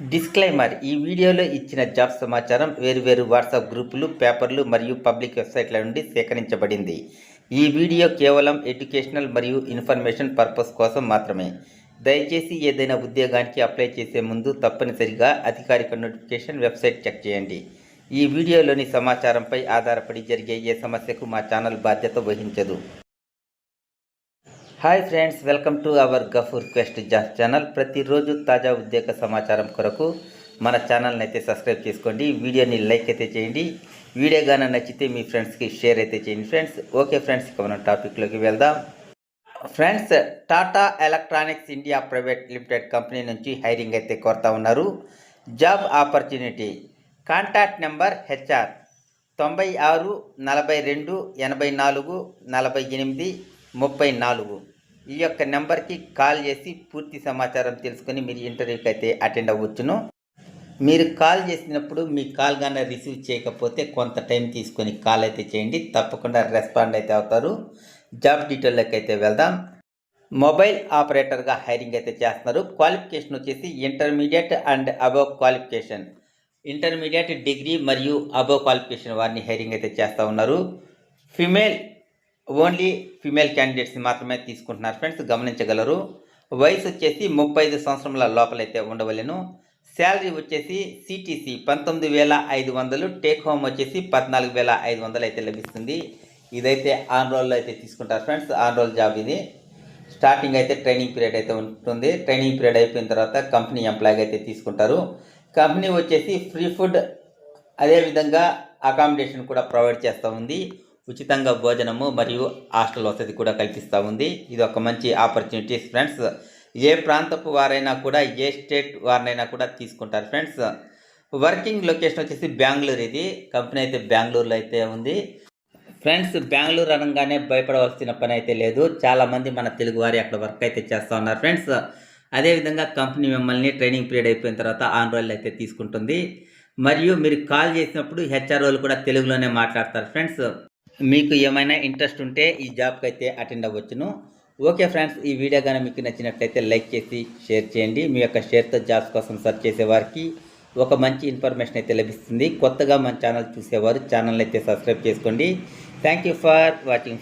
Disclaimer ఈ వీడియోలో ఇచ్చిన జాబ్ సమాచారం వేరువేరు వాట్సాప్ గ్రూపులు పేపర్లు మరియు పబ్లిక్ వెబ్సైట్ల నుండి సేకరించబడింది. ఈ వీడియో కేవలం ఎడ్యుకేషనల్ మరియు ఇన్ఫర్మేషన్ పర్పస్ కోసం మాత్రమే. దయచేసి ఏదైనా ఉద్యోగానికి అప్లై చేసే ముందు తప్పనిసరిగా అధికారిక నోటిఫికేషన్ వెబ్సైట్ చెక్ చేయండి. ఈ వీడియోలోని సమాచారంపై ఆధారపడి జరిగే ఏ సమస్యకు మా ఛానల్ బాధ్యత వహించదు. Hi friends welcome to our Gafoor quest Jos channel. ప్రతిరోజు తాజా ఉద్యోగ సమాచారం కొరకు మన ఛానల్ని అయితే సబ్స్క్రైబ్ చేసుకోండి. వీడియోని లైక్ అయితే చేయండి. వీడియో కానీ నచ్చితే మీ ఫ్రెండ్స్కి షేర్ అయితే చేయండి ఫ్రెండ్స్. ఓకే ఫ్రెండ్స్ ఇక మనం టాపిక్లోకి వెళ్దాం. Friends Tata electronics India private limited company నుంచి హైరింగ్ అయితే కోరుతా ఉన్నారు. Job opportunity. Contact number HR తొంభై ఆరు నలభై రెండు ఎనభై నాలుగు నలభై ఎనిమిది ముప్పై నాలుగు. ఈ యొక్క నెంబర్కి కాల్ చేసి పూర్తి సమాచారం తెలుసుకొని మీరు ఇంటర్వ్యూకి అయితే అటెండ్ అవ్వచ్చును. మీరు కాల్ చేసినప్పుడు మీ కాల్ కానీ రిసీవ్ చేయకపోతే కొంత టైం తీసుకొని కాల్ అయితే చేయండి. తప్పకుండా రెస్పాండ్ అయితే అవుతారు. జాబ్ డీటెయిల్లోకి అయితే వెళ్దాం. మొబైల్ ఆపరేటర్గా హైరింగ్ అయితే చేస్తున్నారు. క్వాలిఫికేషన్ వచ్చేసి intermediate and above qualification. Intermediate degree మరియు అబవ్ క్వాలిఫికేషన్ వారిని హైరింగ్ అయితే చేస్తూ ఉన్నారు. ఫిమేల్ ఓన్లీ ఫిమేల్ క్యాండిడేట్స్ని మాత్రమే తీసుకుంటున్నారు ఫ్రెండ్స్ గమనించగలరు. వయసు వచ్చేసి ముప్పై ఐదు సంవత్సరముల లోపలైతే ఉండవలేను. శాలరీ వచ్చేసి సిటీసీ పంతొమ్మిది వేల ఐదు వందలు టేక్ హోమ్ వచ్చేసి పద్నాలుగు వేల ఐదు వందలు అయితే లభిస్తుంది. ఇదైతే ఆన్ రోల్లో అయితే తీసుకుంటారు ఫ్రెండ్స్ ఆన్ రోల్ జాబ్ ఇది. స్టార్టింగ్ అయితే ట్రైనింగ్ పీరియడ్ అయితే ఉంటుంది. ట్రైనింగ్ పీరియడ్ అయిపోయిన తర్వాత కంపెనీ ఎంప్లాయ్ అయితే తీసుకుంటారు. కంపెనీ వచ్చేసి ఫ్రీ ఫుడ్ అదేవిధంగా అకామిడేషన్ కూడా ప్రొవైడ్ చేస్తూ ఉంది. ఉచితంగా భోజనము మరియు హాస్టల్ వసతి కూడా కల్పిస్తూ ఉంది. ఇది ఒక మంచి ఆపర్చునిటీస్ ఫ్రెండ్స్ ఏ ప్రాంతపు వారైనా కూడా ఏ స్టేట్ వారినైనా కూడా తీసుకుంటారు ఫ్రెండ్స్ వర్కింగ్ లొకేషన్ వచ్చేసి బెంగళూరు ఇది. కంపెనీ అయితే బెంగళూరులో అయితే ఉంది. ఫ్రెండ్స్ బెంగళూరు అనగానే భయపడవలసిన పని అయితే లేదు. చాలామంది మన తెలుగు వారి అక్కడ వర్క్ అయితే చేస్తూ ఉన్నారు ఫ్రెండ్స్ అదేవిధంగా కంపెనీ మిమ్మల్ని ట్రైనింగ్ పీరియడ్ అయిపోయిన తర్వాత ఆన్ రోజులు అయితే తీసుకుంటుంది. మరియు మీరు కాల్ చేసినప్పుడు హెచ్ఆర్ఓలు కూడా తెలుగులోనే మాట్లాడతారు ఫ్రెండ్స్ మీకు ఏమైనా ఇంట్రెస్ట్ ఉంటే ఈ జాబ్కి అయితే అటెండ్ అవ్వచ్చును. ఓకే ఫ్రెండ్స్ ఈ వీడియో కానీ మీకు నచ్చినట్లయితే లైక్ చేసి షేర్ చేయండి. మీ యొక్క షేర్తో జాబ్స్ కోసం సెర్చ్ చేసే వారికి ఒక మంచి ఇన్ఫర్మేషన్ అయితే లభిస్తుంది. కొత్తగా మన ఛానల్ చూసేవారు ఛానల్ అయితే సబ్స్క్రైబ్ చేసుకోండి. Thank you for watching